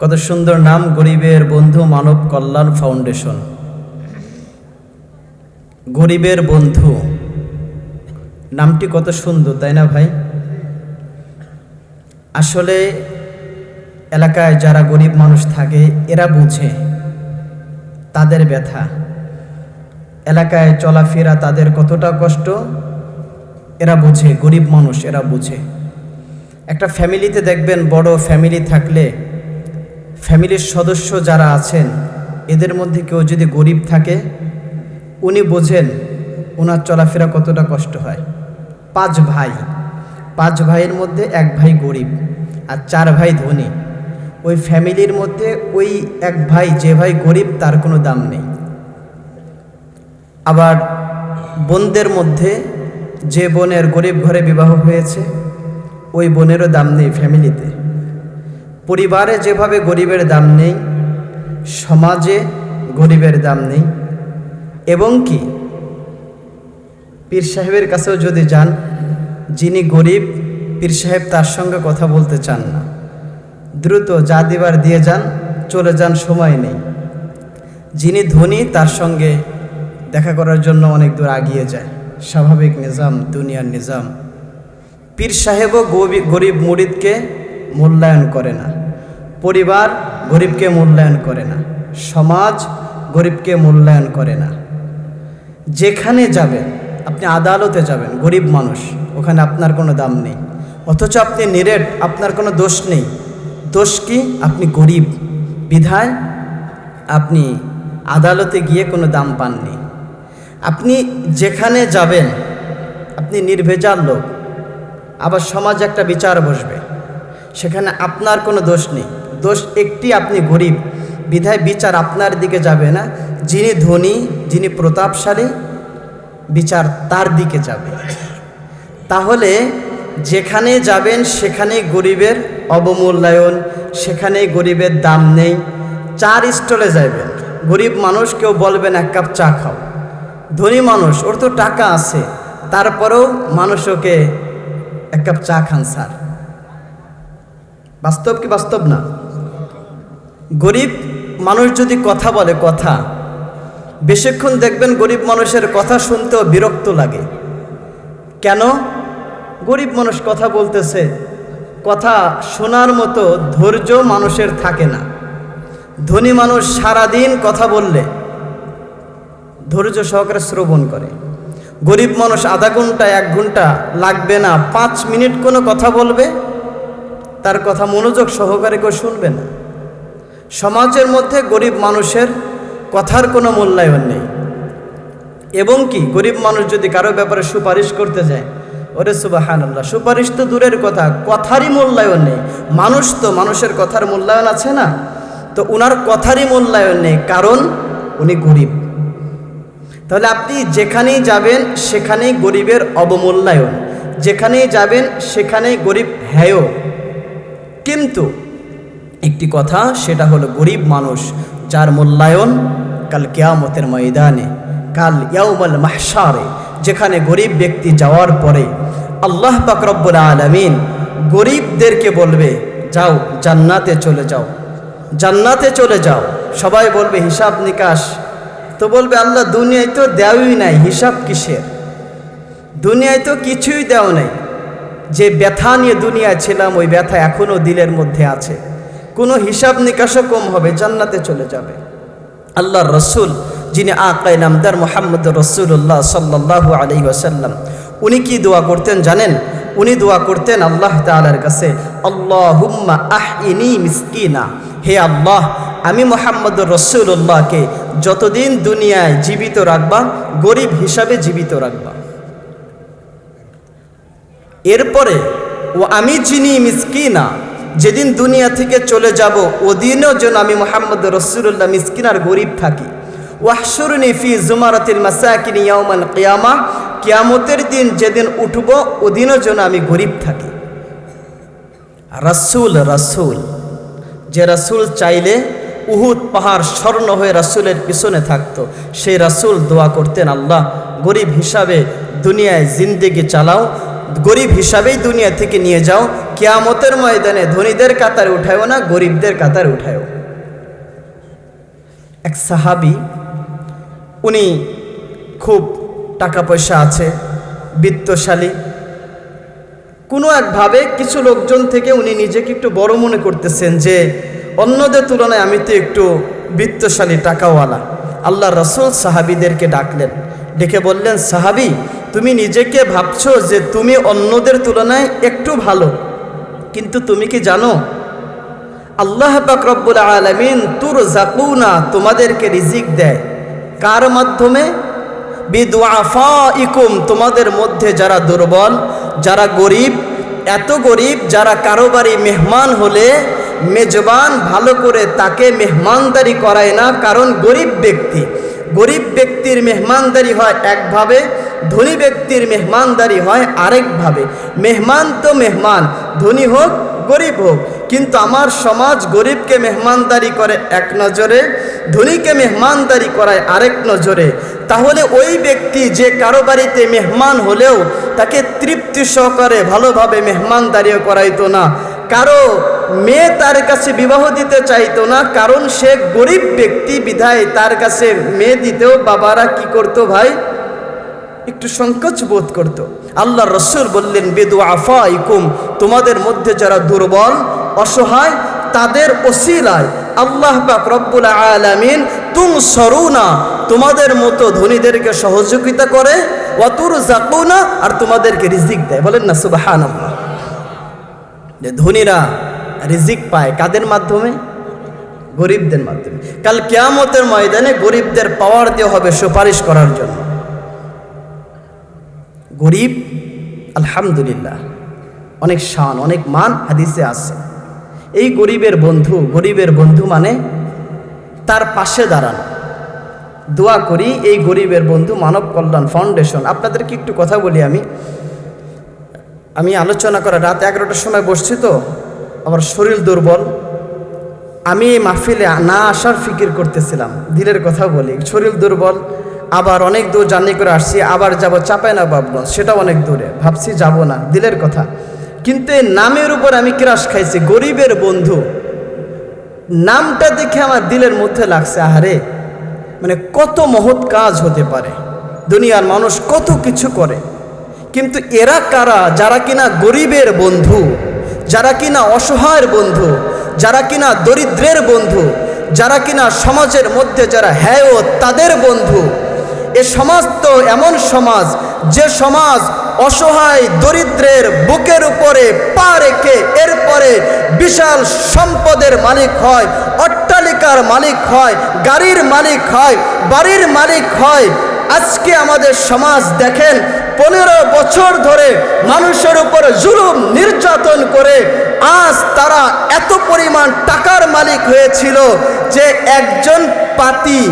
কত সুন্দর নাম গরিবের বন্ধু মানব কল্যাণ ফাউন্ডেশন। গরিবের বন্ধু। নামটি কত সুন্দর, তাই না ভাই? আসলে এলাকায় যারা গরিব মানুষ থাকে, এরা বুঝে তাদের ব্যথা। এলাকায় চলাফেরা তাদের কতটা কষ্ট, এরা বুঝে, গরিব মানুষ এরা বুঝে। একটা ফ্যামিলিতে দেখবেন বড় ফ্যামিলি থাকলে ফ্যামিলির সদস্য যারা আছেন, এদের মধ্যে কেউ যদি গরিব থাকে, উনি বোঝেন ওনার চলাফেরা কতটা কষ্ট হয়। পাঁচ ভাই, পাঁচ ভাইয়ের মধ্যে এক ভাই গরিব আর চার ভাই ধনী। ওই ফ্যামিলির মধ্যে ওই এক ভাই যে ভাই গরিব, তার কোনো দাম নেই। আবার বোনদের মধ্যে যে বোনের গরিব ঘরে বিবাহ হয়েছে, ওই বোনেরও দাম নেই ফ্যামিলিতে। পরিবারে যেভাবে গরিবের দাম নেই, সমাজে গরিবের দাম নেই, এবং কি? পীর সাহেবের কাছেও যদি যান, যিনি গরিব, পীর সাহেব তার সঙ্গে কথা বলতে চান না। দ্রুত যা দিবার দিয়ে যান, চলে যান, সময় নেই। যিনি ধনী, তার সঙ্গে দেখা করার জন্য অনেক দূর আগিয়ে যায়। স্বাভাবিক নিজাম, দুনিয়ার নিজাম। পীর সাহেবও গরিব, মুরিদকে মূল্যায়ন করে না। পরিবার গরিবকে মূল্যায়ন করে না। সমাজ গরিবকে মূল্যায়ন করে না। যেখানে যাবেন, আপনি আদালতে যাবেন, গরিব মানুষ, ওখানে আপনার কোনো দাম নেই। অথচ আপনি নিরেট, আপনার কোনো দোষ নেই। দোষ কি? আপনি গরিব। বিধায় আপনি আদালতে গিয়ে কোনো দাম পাননি। আপনি যেখানে যাবেন, আপনি নির্ভেজাল লোক। আবার সমাজ একটা বিচার বসবে। সেখানে আপনার কোনো দোষ নেই। দোষ একটি আপনি গরিব। বিধায় বিচার আপনার দিকে যাবে না। যিনি ধনী, যিনি প্রতাপশালী, বিচার তার দিকে যাবে। তাহলে যেখানে যাবেন সেখানেই গরিবের অবমূল্যায়ন, সেখানেই গরিবের দাম নেই। চার স্টলে যাবেন গরিব মানুষ কেউ বলবেন এক কাপ চা খাও। ধনী মানুষ, ওর তো টাকা আছে। তারপরেও মানুষ ওকে, এক কাপ চা খান স্যার। বাস্তব কি বাস্তব না? গরিব মানুষ যদি কথা বলে কথা, বেশিক্ষণ দেখবেন গরিব মানুষের কথা শুনতেও বিরক্ত লাগে। কেন? গরিব মানুষ কথা বলতেছে, কথা শোনার মতো ধৈর্য মানুষের থাকে না। ধনী মানুষ সারাদিন কথা বললে ধৈর্য সহকারে শ্রবণ করে। গরিব মানুষ আধা ঘণ্টা, এক ঘণ্টা লাগবে না, পাঁচ মিনিট কোনো কথা বলবে, তার কথা মনোযোগ সহকারে কেউ শুনবে না। সমাজের মধ্যে গরিব মানুষের কথার কোনো মূল্যায়ন নেই। এবং কি, গরিব মানুষ যদি কারও ব্যাপারে সুপারিশ করতে যায়, ওরে সুবাহান আল্লাহ সুপারিশ তো দূরের কথা, কথারই মূল্যায়ন নেই। মানুষ তো মানুষের কথার মূল্যায়ন আছে না? তো উনার কথারই মূল্যায়ন নেই, কারণ উনি গরিব। তাহলে আপনি যেখানেই যাবেন, সেখানেই গরিবের অবমূল্যায়ন। যেখানেই যাবেন, সেখানেই গরিব হ্যায় কিন্তু একটি কথা, সেটা হলো গরিব মানুষ, যার মূল্যায়ন কাল কেয়ামতের ময়দানে, কাল ইয়াউমাল মাহসারে যেখানে গরিব ব্যক্তি যাওয়ার পরে আল্লাহ পাক রব্বুল আলামিন গরিবদেরকে বলবে, যাও জান্নাতে চলে যাও। জান্নাতে চলে যাও। সবাই বলবে, হিসাব নিকাশ। তো বলবে, আল্লাহ, দুনিয়ায় তো দেওয়াই নাই, হিসাব কিসের? দুনিয়ায় তো কিছুই দেওয়া নেই। যে ব্যথা নিয়ে দুনিয়ায় ছিলাম, ওই ব্যথা এখনও দিলের মধ্যে আছে। কোনো হিসাব নিকাশও কম হবে, জান্নাতে চলে যাবে। আল্লাহর রসুল, যিনি আকাই নামদার মোহাম্মদ রসুল্লাহ সাল্লাহ আলি ওসাল্লাম উনি কি দোয়া করতেন জানেন? উনি দোয়া করতেন আল্লাহ তালার কাছে আল্লাহ হুম্মা আহ ইনি মিসকিনা। হে আল্লাহ, আমি মোহাম্মদ রসুল্লাহকে যতদিন দুনিয়ায় জীবিত রাখবা, গরিব হিসাবে জীবিত রাখবা। এরপরে, ও আমি চিনি মিসকিনা যেদিন দুনিয়া থেকে চলে যাব, ওদিনও যেন আমি মোহাম্মদ রসুল্লাহ মিসকিন আর গরিব থাকি। ওয়াহসুরনি ফি জুমারাতিল মাসাকিন ইয়াউমাল কিয়ামা, কিয়ামতের দিন যেদিন উঠব, ওদিনও যেন আমি গরিব থাকি। রাসূল রাসূল, যে রাসূল চাইলে উহুদ পাহাড় স্বর্ণ হয়ে রাসূলের পিছনে থাকতো, সেই রাসূল দোয়া করতেন, আল্লাহ, গরিব হিসাবে দুনিয়ায় জিন্দেগি চালাও গরিব হিসাবেই দুনিয়া থেকে নিয়ে যাও। কেয়ামতের ময়দানে ধনীদের কাতারে উঠায়ও না, গরিবদের কাতারে উঠায়ও। এক সাহাবি, উনি খুব টাকা পয়সা আছে, বিত্তশালী। কোনো একভাবে কিছু লোকজন থেকে উনি নিজেকে একটু বড় মনে করতেছেন যে, অন্যদের তুলনায় আমি তো একটু বিত্তশালী, টাকাওয়ালা। আল্লাহ রসুল সাহাবিদেরকে ডাকলেন। ডেকে বললেন, সাহাবি তুমি নিজেকে ভাবছ যে তুমি অন্যদের তুলনায় একটু ভালো। কিন্তু তুমি কি জানো? আল্লাহ পাক রব্বুল আলমিন তুর জাকুনা তোমাদেরকে রিজিক দেয়। কার মাধ্যমে? বিদুআফা ইকুম তোমাদের মধ্যে যারা দুর্বল, যারা গরিব, এত গরিব যারা কারোবারি মেহমান হলে মেজবান, ভালো করে তাকে মেহমানদারি করায় না, কারণ গরিব ব্যক্তি। গরিব ব্যক্তির মেহমানদারি হয় একভাবে ধনী ব্যক্তির মেহমানদারি হয় আরেকভাবে। মেহমান তো মেহমান, ধনী হোক, গরিব হোক। কিন্তু আমার সমাজ গরিবকে মেহমানদারি করে এক নজরে, ধনীকে মেহমানদারি করায় আরেক নজরে। তাহলে ওই ব্যক্তি যে কারও বাড়িতে মেহমান হলেও তাকে তৃপ্তি সহকারে ভালোভাবে মেহমানদারিও করাইতো না। কারও মেয়ে তার কাছে বিবাহ দিতে চাইতো না, কারণ সে গরিব ব্যক্তি, বিধায় তার কাছে মেয়ে দিতেও বাবারা কি করতো ভাই? একটু সংকোচ বোধ করত। আল্লাহ রসুল বললেন, বেদু আফা তোমাদের মধ্যে যারা দুর্বল, অসহায়, তাদের ওসিলায় আল্লাহ পাক রব্বুল আলামিন তুম সরুনা, তোমাদের মতো ধনীদেরকে সহযোগিতা করে অতুর জাকুনা আর তোমাদেরকে রিজিক দেয়। বলেন না সুবাহান যে ধনীরা রিজিক পায় কাদের মাধ্যমে? গরিবদের মাধ্যমে। কাল কেয়ামতের ময়দানে গরিবদের পাওয়ার দেওয়া হবে সুপারিশ করার জন্য। গরিব, আলহামদুলিল্লাহ। অনেক শান, অনেক মান হাদিসে আছে। এই গরিবের বন্ধু গরিবের বন্ধু মানে তার পাশে দাঁড়ানো। দোয়া করি এই গরিবের বন্ধু মানব কল্যাণ ফাউন্ডেশন। আপনাদেরকে একটু কথা বলি আমি। আমি আলোচনা করা রাত এগারোটার সময় বসছি তো, আমার শরীর দুর্বল। আমি এই মাহফিলে না আসার ফিকির করতেছিলাম। দিলের কথা বলি, শরীর দুর্বল আবার অনেক দূর জার্নি করে আসছি, আবার যাব চাপাই না বাবগঞ্জ সেটা অনেক দূরে। ভাবছি যাব না, দিলের কথা। কিন্তু এই নামের উপর আমি ক্রাশ খাইছি, গরিবের বন্ধু। নামটা দেখে আমার দিলের মধ্যে লাগছে, আহারে মানে কত মহৎ কাজ হতে পারে। দুনিয়ার মানুষ কত কিছু করে। কিন্তু এরা কারা? যারা কিনা গরিবের বন্ধু, যারা কিনা অসহায়ের বন্ধু, যারা কিনা দরিদ্রের বন্ধু, যারা কিনা সমাজের মধ্যে যারা হ্যায় তাদের বন্ধু এ সমাজ তো এমন সমাজ, যে সমাজ অসহায় দরিদ্রের বুকের উপরে পা রেখে এরপরে বিশাল সম্পদের মালিক হয়, অট্টালিকার মালিক হয়, গাড়ির মালিক হয়, বাড়ির মালিক হয়। আজকে আমাদের সমাজ দেখেন, পনেরো বছর ধরে মানুষের উপর জুলুম নির্যাতন করে আজ তারা এত পরিমাণ টাকার মালিক হয়েছিল যে একজন পাতি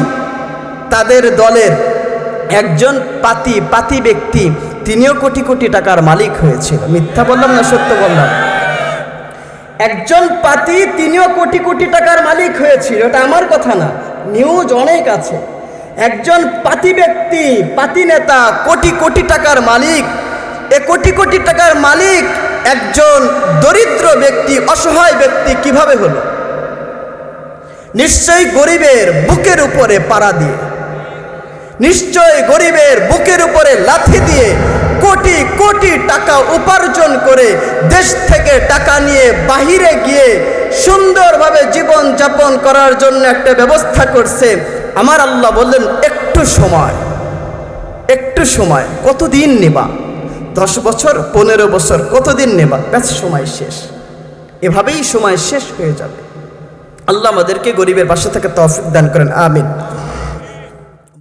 তাদের দলের একজন পাতি পাতি ব্যক্তি, তিনিও কোটি কোটি টাকার মালিক হয়েছিল। মিথ্যা বললাম না, সত্য বললাম। একজন পাতি, তিনিও কোটি কোটি টাকার মালিক হয়েছিল, এটা আমার কথা না নিউজ অনেক আছে। একজন পাতি ব্যক্তি, পাতি নেতা, কোটি কোটি টাকার মালিক, এ কোটি কোটি টাকার মালিক একজন দরিদ্র ব্যক্তি, অসহায় ব্যক্তি কীভাবে হলো? নিশ্চয়ই গরিবের বুকের উপরে পাড়া দিয়ে। নিশ্চয় গরিবের বুকের উপরে লাথি দিয়ে কোটি কোটি টাকা উপার্জন করে দেশ থেকে টাকা নিয়ে বাহিরে গিয়ে সুন্দরভাবে জীবন যাপন করার জন্য একটা ব্যবস্থা করছে। আমার আল্লাহ বললেন, একটু সময় একটু সময়, কতদিন নেবা? দশ বছর, পনেরো বছর, কতদিন নেবা? ব্যাস, সময় শেষ। এভাবেই সময় শেষ হয়ে যাবে। আল্লাহ আমাদেরকে গরিবের পাশে থেকে তৌফিক দান করেন, আমিন।